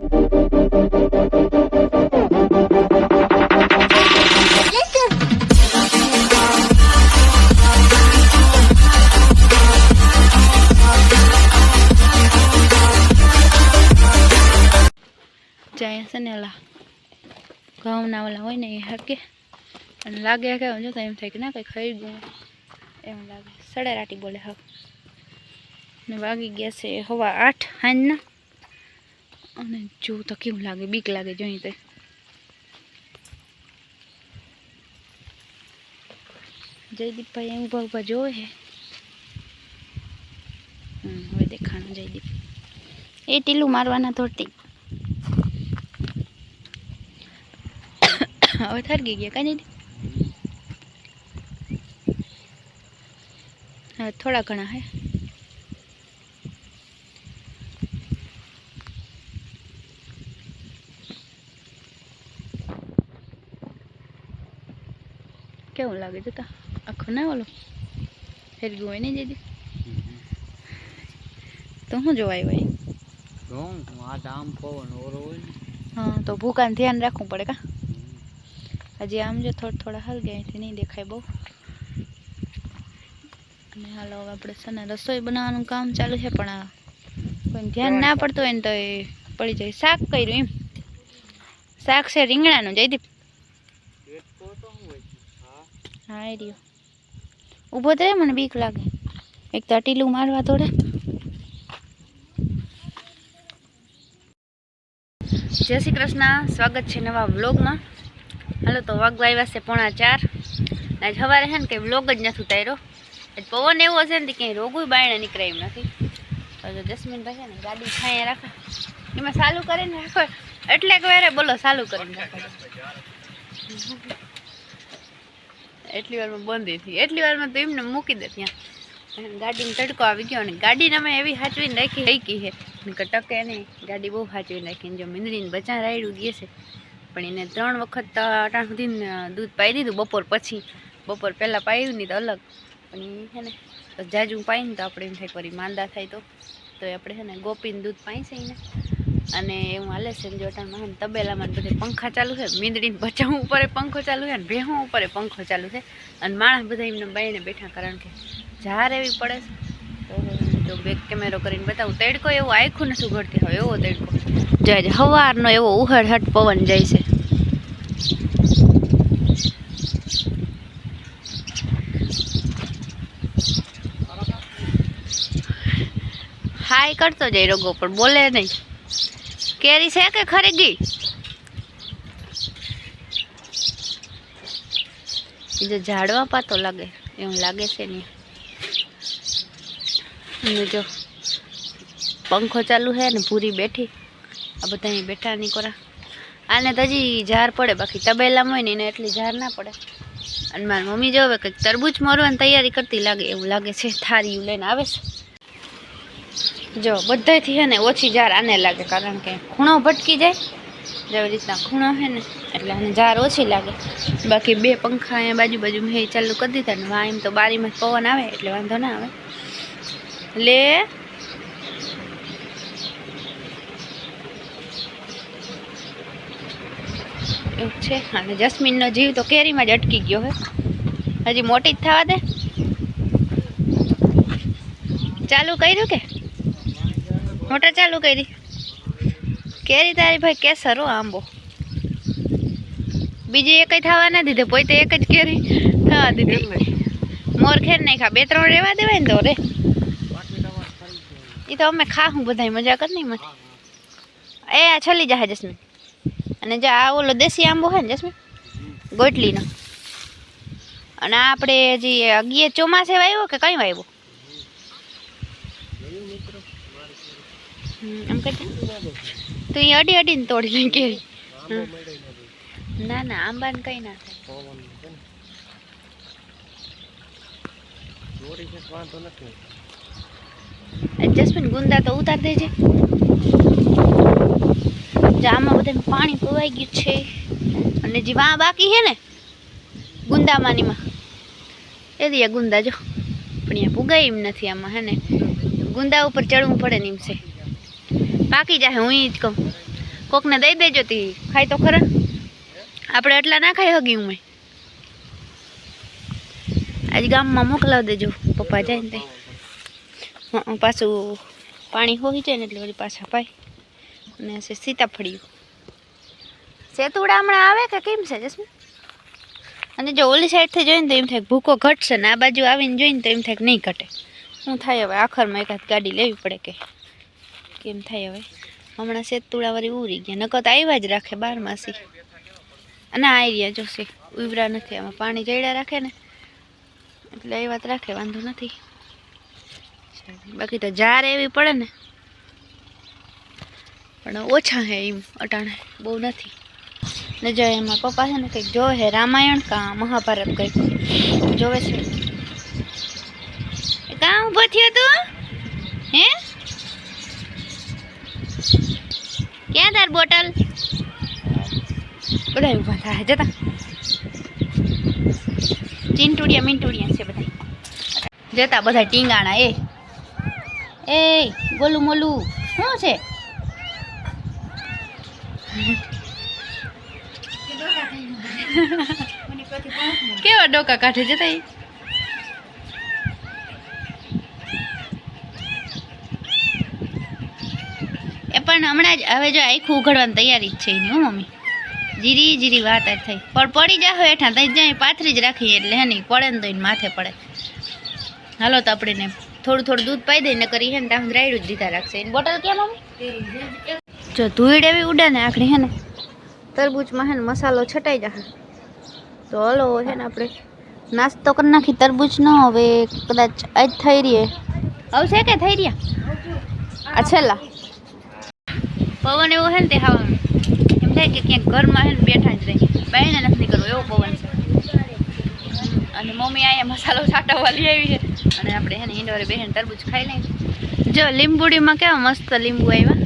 જાય છે ઘઉંના ઓલા હોય ને એ હકે. અને લાગે કે જો તો એમ થાય કે ના કંઈ ખાઈ ગયું એમ લાગે. સડે રાટી બોલે હક ને વાગી ગયા છે હવા આઠ, હાંજના. અને જો તો કેવું લાગે, બીક લાગે જોઈ તો. જયદીપભાઈ એમ ઊભા ઊભા જોવે હે હવે દેખાણું જયદીપ. એ ટીલું મારવાના ધોતી હવે થરગી ગયા કાંઈ નહીં. હવે થોડા ઘણા હે. કેવું લાગે જતા આખું ના ઓલું ફેરગ્યું હોય ને દીદી તો શું જોવાય ભાઈ ઘઉં આ ડામ પવન ઓરો હોય ને હા તો ભૂકાને ધ્યાન રાખવું પડે કા હજી આમ જો થોડા થોડા હલગે અહીંથી નહીં દેખાય બહુ અને હાલો હવે આપણે છે ને રસોઈ બનાવવાનું કામ ચાલુ છે પણ આ કોઈને ધ્યાન ના પડતું હોય ને તો એ પડી જાય શાક કર્યું એમ શાક છે રીંગણાનું જયદીપ દેખતો તો શું હોય છે? હા હા રહ્યો ઊભો તો મને બીક લાગે. એક તો ટીલું મારવા થોડે જય શ્રી કૃષ્ણ. સ્વાગત છે નવા વ્લોગમાં. હાલો તો વાગવા આવ્યા છે પોણા ચાર. આજ સવારે છે ને કંઈ વ્લોગ જ નથી ઉતાર્યો. પવન એવો છે ને ક્યાંય રોગું બાયણે નીકળે એમ નથી. તો જસ્મીનભાઈ છે ને ગાડી છાંયા રાખે. એમાં ચાલુ કરીને રાખો. એટલે એક વારે બોલો ચાલુ કરીને રાખો. એટલી વારમાં બંધી થઈ એટલી વારમાં તો એમને મૂકી દે ત્યાં. ગાડીને તડકો આવી ગયો અને ગાડીને અમે એવી સાચવીને રાખી રાખી છે. ટકે નહીં, ગાડી બહુ સાચવીને રાખીને જો મીંદડીને બચા રાયડું ગયે છે. પણ એને ત્રણ વખત અટાણ સુધી દૂધ પાઈ દીધું બપોર પછી. બપોર પહેલાં પાયું નહીં તો અલગ. પણ છે ને તો જાજુ પાય ને તો આપણે એમ થાય વળી માંદા થાય તો. તો આપણે છે ને ગોપીને દૂધ પાઈ છે એને. અને એવું હાલે છે ને જો અટાણમાં છે તબેલામાં બધે પંખા ચાલુ છે, મીંદડીને બચાવ ઉપર પંખો ચાલુ છે અને ભેહું ઉપર પંખો ચાલુ છે. અને માણસ બધા એમને બાઈને બેઠા કારણ કે ઝાર એવી પડે છે. તો બેક કેમેરો કરીને બતાવું. તડકો એવો આખું નથી ઉઘડતી. હવે એવો તડકો. જાય હવારનો એવો ઉહડ પવન જાય છે. હાય, કરતો જાય રોગો પણ બોલે નહીં. કેરી છે કે ખરી જો ઝાડવા પાતો લાગે, એવું લાગે છે ને. જો પંખો ચાલુ છે ને પૂરી બેઠી. આ બધા બેઠા નહીં કોરા આને તો હજી ઝાર પડે, બાકી તબેલામાં હોય ને એને એટલી ઝાર ના પડે. અને મારી મમ્મી જો હવે કંઈક તરબૂચ મરવાની તૈયારી કરતી લાગે, એવું લાગે છે થારી લઈને આવે છે. જો બધાથી છે ને ઓછી જાર આને લાગે, કારણ કે ખૂણો ભટકી જાય. જેવી રીતના ખૂણો છે ને, એટલે આને ઝાર ઓછી લાગે. બાકી બે પંખા અહીંયા બાજુ બાજુ મેં ચાલુ કરી દીધા ને વાં એમ તો બારીમાં પવન આવે, એટલે વાંધો ના આવે. લે. એવું છે? અને જસ્મીનનો જીવ તો કેરીમાં જ અટકી ગયો હે. હજી મોટી જ થવા દે. ચાલુ કર્યું કે? મોટર ચાલુ કરી. કેરી તારી ભાઈ કેસર હો આંબો. બીજી એક થવા ના દીધે પોતે એક જ કેરી થવા દીધી. મોર ખેર નહીં ખા બે ત્રણ રેવા દેવાય ને તો રે. એ તો અમે ખાહું બધાય મજા કર નહીં મને એ આ છલી જાય જસ્મીન. અને જે આ ઓલો દેશી આંબો છે ને જસ્મીન ગોટલીનો. અને આપણે હજી અગિયે ચોમાસે વાવ્યો કે કઈ વાવ્યો એમ કરતા? તો એ અડી અડીને તોડી લે કેરી. ના ના કઈ ના થાય. ને જસ્મીન ગુંદા તો ઉતાર દેજે. આમાં બધા પાણી પવાઈ ગયું છે. અને જે વાં બાકી છે ને ગુંદામાંનીમાં એ દિયા ગુંદા, જો. પણ અહીંયા પુગાય એમ નથી આમાં, હે ને? ગુંદા ઉપર ચડવું પડે ને એમ છે. પાકી જાય હું જ કહું. કોકને દઈ દેજો તી. ખાય તો ખરા. આપણે એટલા ના ખાઈ હગી હું આજ ગામમાં મોકલાવી દેજો. પપ્પા જાય ને તે પાછું પાણી હોઈ જાય ને એટલે વળી પાછા પાય અને છે સીતાફળિયું. સેતુડા હમણાં આવે કે કેમ છે જસ્મી અને જો ઓલી સાઈડથી જોઈને તો એમ થાય ભૂકો ઘટશે ને આ બાજુ આવીને જોઈને તો એમ થાય નહીં ઘટે. શું થાય હવે? આખરમાં એકાદ ગાડી લેવી પડે કે? કેમ થાય હવે? હમણાં સેતુડાવાળી ઉરી ગયા નકત આવ્યા જ રાખે બારમાસી. અને આ રહ્યા જોશે, ઉભરા નથી, આમાં પાણી જડ્યા રાખે ને. એટલે એ વાત રાખે, વાંધો નથી. બાકી તો જાર એવી પડે ને. પણ ઓછા હે એમ, અટાણે, બહુ નથી. ને જો એમાં પપ્પા છે ને કંઈક જોવે છે રામાયણ કા મહાભારત કંઈક જોવે છે. કાં ઊભો થયો તું હે ક્યાં તાર બોટલ? બધા ઊભા થાય જતા. ચીંટુડિયા મીંટુડિયા છે બધા જતા બધા ટીંગાણા એ. એ ગોલું મોલું શું છે? કેવા ડોકા કાઢે જતા એ પણ હમણાં જ, હવે જો આખું ઉઘડવાની તૈયારી જ છે એની, હો મમ્મી. જીરી જીરી વાત જ થઈ. પણ પડી જાવ હેઠા, તઈ જાય પાથરી જ રાખીએ એટલે હે નહીં, પડે ને તો એને માથે પડે. હાલો તો આપણે ને થોડું થોડું દૂધ પાઈ દઈને કરી હે ને ત્યાં રાયડું જ દીધા રાખશે. એની બોટલ ક્યાં મમ્મી? જો ધૂળ એવી ઉડે ને આખડી હે ને, તરબૂચમાં હે ને મસાલો છટાઈ જશે તો હલો છે ને આપણે નાસ્તો કરી નાખી, તરબૂચ નો હવે, કદાચ આજ થઈ રહીએ. આવશે કે થઈ રહ્યા? આ છેલ્લા? પવન એવો છે ને તે હવામાં એમ થાય કે ક્યાંક ઘરમાં છે ને બેઠા જ રહી. બહેને નથી નીકળવું, એવો પવન છે. અને મમ્મી અહીંયા મસાલો છાંટવા લઈ આવી છે. અને આપણે છે ને ઇન્ડોરે બેહીને તરબૂચ ખાઈ લઈએ. જો, લીંબુડીમાં કેવા મસ્ત લીંબુ આવ્યા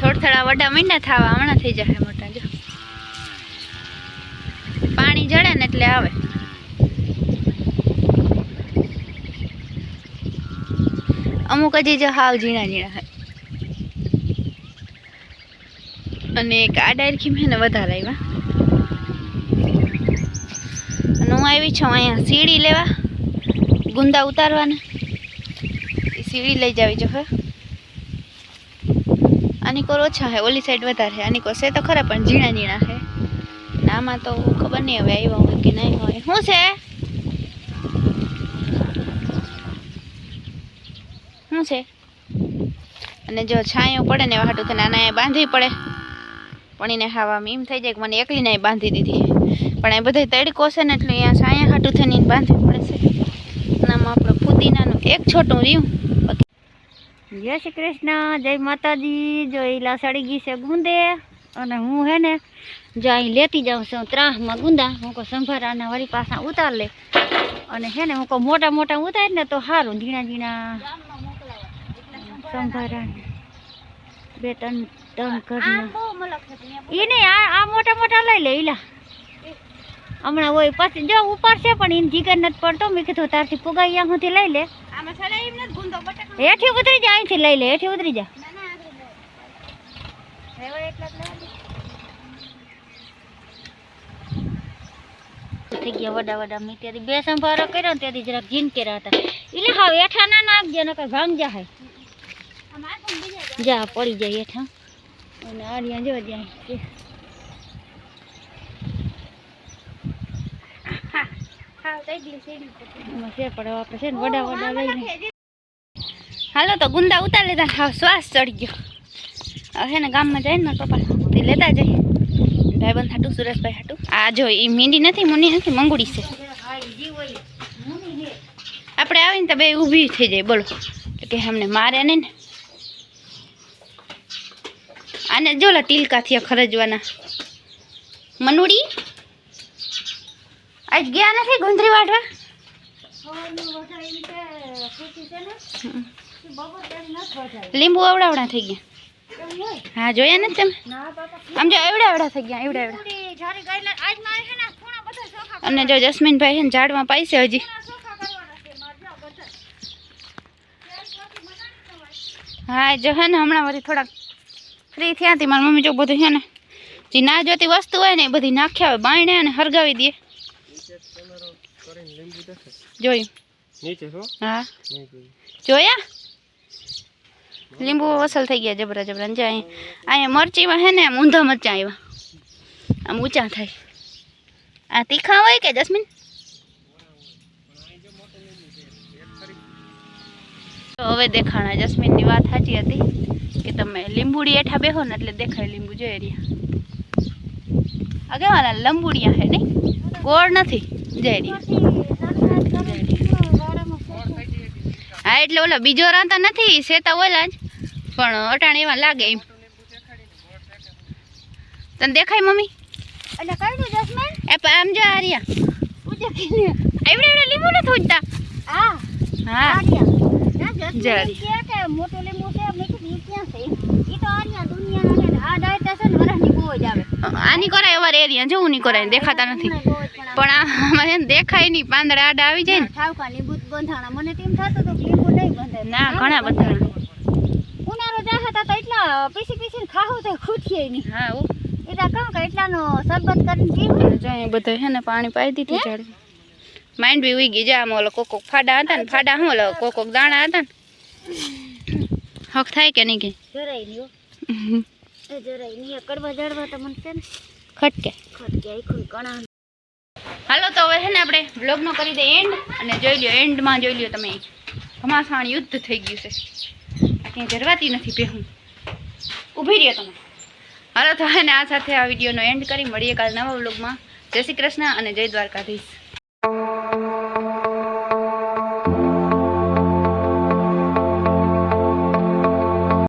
થોડ થોડા વડા મીંડા થવા, હમણાં થઈ જશે મોટા, જો. પાણી જડે ને એટલે આવે. અમુક હજી જો હાવ ઝીણા ઝીણા છે અને એક આ ડાયરખી મેં વધારે આવ્યા અને હું આવી છું અહીંયા સીડી લેવા, ગુંદા ઉતારવાના. સીડી લઈ જાવી જો હે. આની કોર ઓછા હે ઓલી સાઈડ વધારે છે. આની કોર છે તો ખરા, પણ ઝીણા ઝીણા ને આમાં તો ખબર નહીં હવે આવ્યા હોય કે નહીં હોય. શું છે? શું છે? અને જો છાંયો પડે ને એવા હાટું કે નાના એ બાંધવી પડે. પણ એને ખાવામાં એમ થઈ જાય કે મને એકલીને બાંધી દીધી. પણ એ બધા તડકો છે ને એટલે અહીંયા સાયા ખાટું થઈને બાંધવી પડે છે. આમાં આપણે પુદીનાનું એક છોટું રહ્યું જય શ્રી કૃષ્ણ, જય માતાજી. જો ઈલા સડી ગઈ છે ગુંદે. અને હું હે ને જો અહીં લેતી જાઉં છું ત્રાસમાં ગુંદા. હું કહું સંભારાના વળી પાછા ઉતાર લે. અને હે ને હું કહું મોટા મોટા ઉતાર ને તો સારું ઝીણા ઝીણા. સંભારા બે ત્રણ ત્રણ ઘરના. એ નહીં આ આ મોટા મોટા લઈ લે ઈલા. હમણાં હોય પછી જો ઉપાડશે પણ એને જીગર નથી પડતો. મેં કીધું તારથી પુગાઈ ત્યાં લઈ લે. હેઠી ઉતરી જા અહીંથી લઈ લે હેઠી ઉતરી જા. થઈ ગયા વડા વડા મેં. ત્યાંથી બે સંભારો કર્યો ને ત્યાંથી જરાક જીન કર્યા હતા. એટલે હા. હેઠા ના નાખજે નકર ભાંગ જા હે જા પડી જાય હેઠા. અને આર્યા જો જાય છે. હાલો તો ગુંદા ઉતાર લેતા હા શ્વાસ ચડી ગયો. હવે હે ને ગામમાં જાય ને મારા પપ્પા. તે લેતા જાય. ભાઈબંધ હાટું સુરેશભાઈ હાટું. આ જો એ મીંડી નથી મુની નથી મંગુડી છે. આપણે આવીને તો બે ઊભી થઈ જાય. બોલો. કે અમને મારે નહીં ને. આને જો લા ટીલકા થયા ખરજવાના. મનુડી આજ ગયા નથી ગુંદરી વાટવા લીંબુ અવડાવડા થઈ ગયા. હા જોયા ને તમે? આમ જો એવડા એવડા થઈ ગયા એવડા એવડા અને જો જસ્મીનભાઈ છે ને ઝાડમાં પાઈશે હજી. હા જો હે ને હમણાં વળી થોડાક ફ્રી થયા હતી મારી મમ્મી જો બધું છે ને જે ના જોતી વસ્તુ હોય ને એ બધી નાખ્યા હોય બાયણે અને હરગાવી દે. જોયું? હા. જોયા? લીંબુ વસલ થઈ ગયા જબરા જબરા ને જાય અહીંયા મરચીમાં છે ને આમ ઊંધા મરચાં આવ્યા આમ ઊંચા થાય. આ તીખા હોય કે જસ્મીન? તો હવે દેખાણા જસ્મીનની વાત સાચી હતી. કે તમે લીંબુડી એઠા બેહો ને એટલે દેખાય લીંબુ જોઈ રહ્યા. આ કેવાના લંબુડિયા હે નહીં? ગોળ નથી. જઈ રહ્યા. હા એટલે ઓલા બીજો રાંતા નથી સેતા ઓલા જ. પણ અટાણ એવા લાગે એમ. તને દેખાય મમ્મી? એટલે કઈ દઉં જસ્મીન. એ આમ જો આર્યા એવડે એવડે લીંબુ નથી ઉજતા? હા. હા. આર્યા ના જસ્મીન જારી. કે કે મોટો લીંબુ છે મેં કીધું ઈ ક્યાં છે ઈ તો આર્યા દુનિયાના છે આ ડાયટ છે ને વરસની બહુ જ આવે આની કરાય અમારે એરિયા જેવું નહીં કરાય દેખાતા નથી. પણ ને દેખાય નહીં પાંદડા આડા આવી જાય ને. ઠાવકા લીંબુ બંધાણા મને તેમ થતું હતું કે લીંબુ નહીં બંધાય ના ઘણા બધા ઉનાળો જાહતા તો એટલા પીસી પીસીને ખાવું તો ખૂટીએ નહીં. હા એટલા કામ કે એટલાનો શરબત કરીને પીવું. બધા હે ને પાણી પાઈ દીધું જાડી માઇન્ડ બી ઉઈ ગઈ. જા આમ ઓલો કોક કોક ફાડા હતા ને ફાડા હું ઓલો કોક કોક દાણા હતા ને? હક થાય કે નહીં કે? જરાય નહીં જરાય નહીં. કડવા જડવા તો મને છે ને. ખટકે. ખટકે આખું કણા. હાલો તો હવે છે ને આપણે બ્લોગનો કરી દઈએ એન્ડ અને જોઈ લ્યો એન્ડમાં જોઈ લ્યો તમે. ઘમાસાણ યુદ્ધ થઈ ગયું છે. આ ક્યાંય જરવાતી નથી ભેહું. ઊભી રહ્યો તમે. હાલો તો અને આ સાથે આ વિડીયોનો એન્ડ કરી. મળીએ કાલ નવા બ્લોગમાં જય શ્રી કૃષ્ણ અને જય દ્વારકાધીશ.